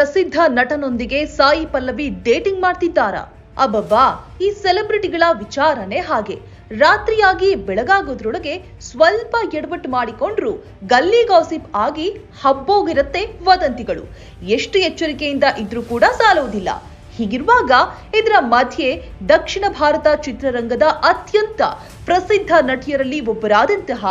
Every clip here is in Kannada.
ಪ್ರಸಿದ್ಧ ನಟನೊಂದಿಗೆ ಸಾಯಿ ಪಲ್ಲವಿ ಡೇಟಿಂಗ್ ಮಾಡ್ತಿದ್ದಾರ. ಅಬ್ಬಬ್ಬಾ, ಈ ಸೆಲೆಬ್ರಿಟಿಗಳ ವಿಚಾರನೆ ಹಾಗೆ. ರಾತ್ರಿಯಾಗಿ ಬೆಳಗಾಗೋದ್ರೊಳಗೆ ಸ್ವಲ್ಪ ಎಡವಟ್ಟು ಮಾಡಿಕೊಂಡ್ರು ಗಲ್ಲಿ ಗಾಸಿಪ್ ಆಗಿ ಹಬ್ಬೋಗಿರತ್ತೆ ವದಂತಿಗಳು. ಎಷ್ಟು ಎಚ್ಚರಿಕೆಯಿಂದ ಇದ್ರೂ ಕೂಡ ಸಾಲುವುದಿಲ್ಲ. ಹೀಗಿರುವಾಗ ಇದರ ಮಧ್ಯೆ ದಕ್ಷಿಣ ಭಾರತ ಚಿತ್ರರಂಗದ ಅತ್ಯಂತ ಪ್ರಸಿದ್ಧ ನಟಿಯರಲ್ಲಿ ಒಬ್ಬರಾದಂತಹ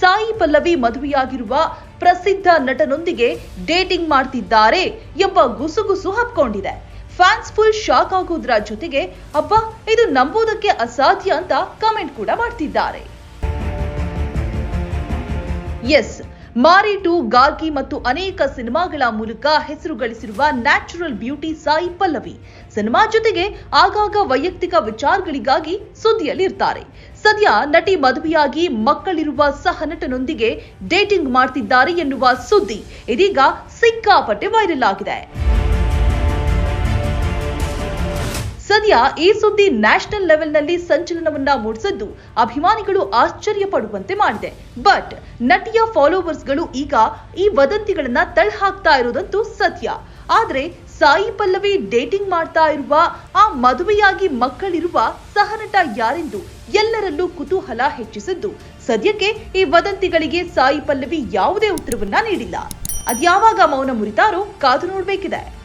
ಸಾಯಿ ಪಲ್ಲವಿ ಮದುವೆಯಾಗಿರುವ ಪ್ರಸಿದ್ಧ ನಟನೊಂದಿಗೆ ಡೇಟಿಂಗ್ ಮಾಡ್ತಿದ್ದಾರೆ ಎಂಬ ಗುಸುಗುಸು ಹಬ್ಕೊಂಡಿದೆ. ಫ್ಯಾನ್ಸ್ ಫುಲ್ ಶಾಕ್ ಆಗೋದ್ರ ಜೊತೆಗೆ ಅಪ್ಪ ಇದು ನಂಬೋದಕ್ಕೆ ಅಸಾಧ್ಯ ಅಂತ ಕಮೆಂಟ್ ಕೂಡ ಮಾಡ್ತಿದ್ದಾರೆ. ಎಸ್ ಮಾರಿ ಟು ಗಾರ್ಗಿ ಮತ್ತು ಅನೇಕ ಸಿನಿಮಾಗಳ ಮೂಲಕ ಹೆಸರು ಗಳಿಸಿರುವ natural beauty Sai Pallavi. Cinema ಜೊತೆಗೆ ಆಗಾಗ ವೈಯಕ್ತಿಕ ವಿಚಾರಗಳಿಗಾಗಿ ಸುದ್ದಿಯಲ್ಲಿರ್ತಾರೆ. ಸದ್ಯ ನಟಿ ಮದುವೆಯಾಗಿ ಮಕ್ಕಳಿರುವ ಸಹ ನಟನೊಂದಿಗೆ ಡೇಟಿಂಗ್ ಮಾಡ್ತಿದ್ದಾರೆ ಎನ್ನುವ ಸುದ್ದಿ ಇದೀಗ ಸಿಕ್ಕಾಪಟ್ಟೆ ವೈರಲ್ ಆಗಿದೆ. ಸದ್ಯ ಈ ಸುದ್ದಿ ನ್ಯಾಷನಲ್ ಲೆವೆಲ್ನಲ್ಲಿ ಸಂಚಲನವನ್ನ ಮೂಡಿಸಿದ್ದು ಅಭಿಮಾನಿಗಳು ಆಶ್ಚರ್ಯ ಪಡುವಂತೆ ಮಾಡಿದೆ. ಬಟ್ ನಟಿಯ ಫಾಲೋವರ್ಸ್ಗಳು ಈಗ ಈ ವದಂತಿಗಳನ್ನ ತಳ್ಳಹಾಕ್ತಾ ಇರೋದಂತೂ ಸತ್ಯ. ಆದ್ರೆ ಸಾಯಿ ಪಲ್ಲವಿ ಡೇಟಿಂಗ್ ಮಾಡ್ತಾ ಇರುವ, ಆ ಮದುವೆಯಾಗಿ ಮಕ್ಕಳಿರುವ ಸಹನಟ ಯಾರೆಂದು ಎಲ್ಲರಲ್ಲೂ ಕುತೂಹಲ ಹೆಚ್ಚಿಸಿದ್ದು. ಸದ್ಯಕ್ಕೆ ಈ ವದಂತಿಗಳಿಗೆ ಸಾಯಿ ಪಲ್ಲವಿ ಯಾವುದೇ ಉತ್ತರವನ್ನ ನೀಡಿಲ್ಲ. ಅದ್ಯಾವಾಗ ಮೌನ ಮುರಿತಾರೋ ಕಾದು ನೋಡ್ಬೇಕಿದೆ.